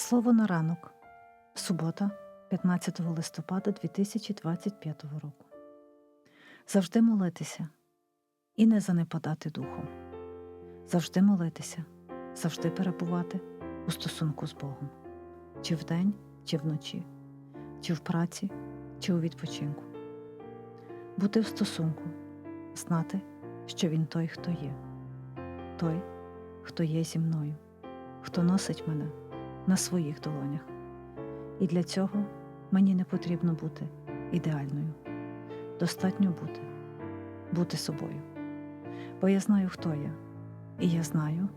Слово на ранок. Субота, 15 листопада 2025 року. Завжди молитися і не занепадати духом. Завжди молитися, завжди перебувати у стосунку з Богом. Чи вдень, чи вночі, чи в праці, чи у відпочинку. Бути в стосунку, знати, що Він той, хто є, той, хто є зі мною, хто носить мене на своїх долонях. І для цього мені не потрібно бути ідеальною. Достатньо бути, бути собою. Бо я знаю, хто я, і я знаю,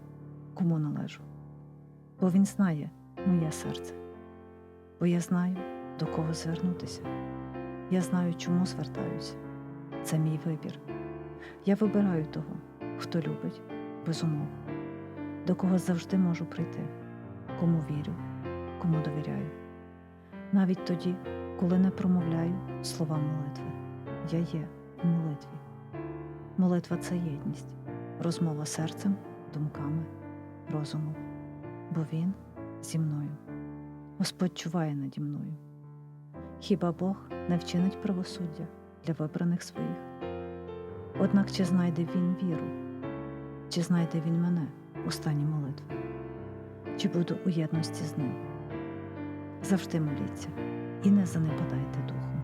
кому належу. Бо він знає моє серце, бо я знаю, до кого звернутися. Я знаю, чому звертаюся. Це мій вибір. Я вибираю того, хто любить без умов, до кого завжди можу прийти кому вірю, кому довіряю. Навіть тоді, коли не промовляю слова молитви, я є у молитві. Молитва це єдність, розмова серцем, думками, розумом, бо Він зі мною. Господь чуває наді мною. Хіба Бог не вчинить правосуддя для вибраних своїх? Однак чи знайде Він віру, чи знайде Він мене у стані молитви? Чи буду у єдності з ним. Завжди моліться і не занепадайте духу.